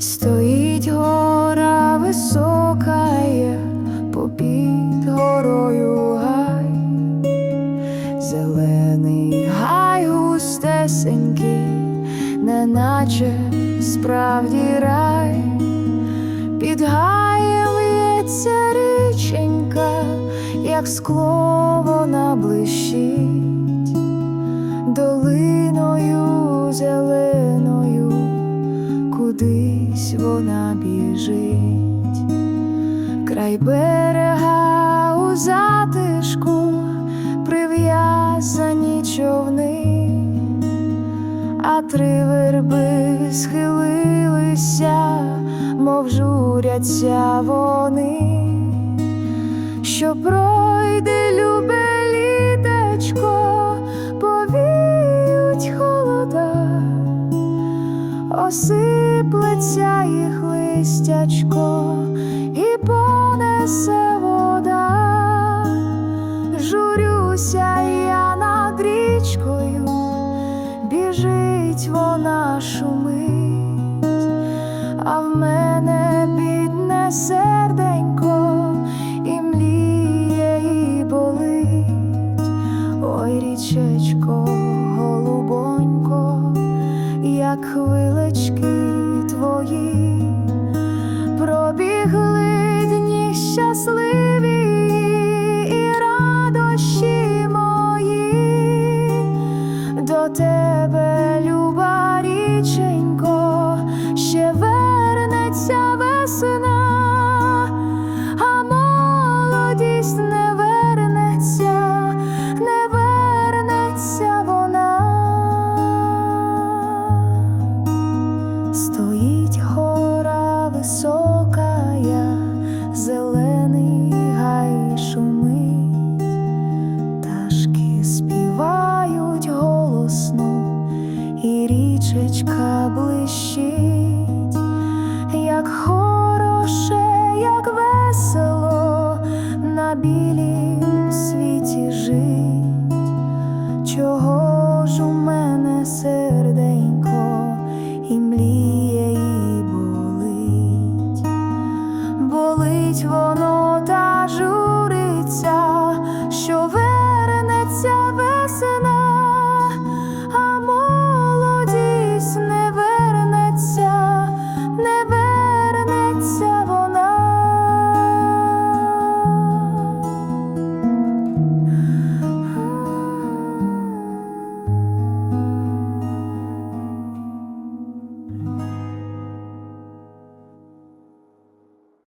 Стоїть гора висока, є попід горою гай, зелений гай густесенький, неначе справді рай, під гаєм лється річенька, як скло вона блищить долиною кудись вона біжить, край берега у затишку прив'язані човни, а три верби схилилися, мов журяться вони, що пройде любе літечко, повіють холода, посиплеться їх листячко і понесе вода, журюся я над річкою, біжить вона шумить, а в мене бідне серденько і мліє, і болить, ой річечко. голубонько, Як хвилин до тебе любов. Зірочка блищить, як хороше, як весело на білім світі жить, чого ж у мене серденько і мліє, і болить, болить воно та журиться, що вернеться весна.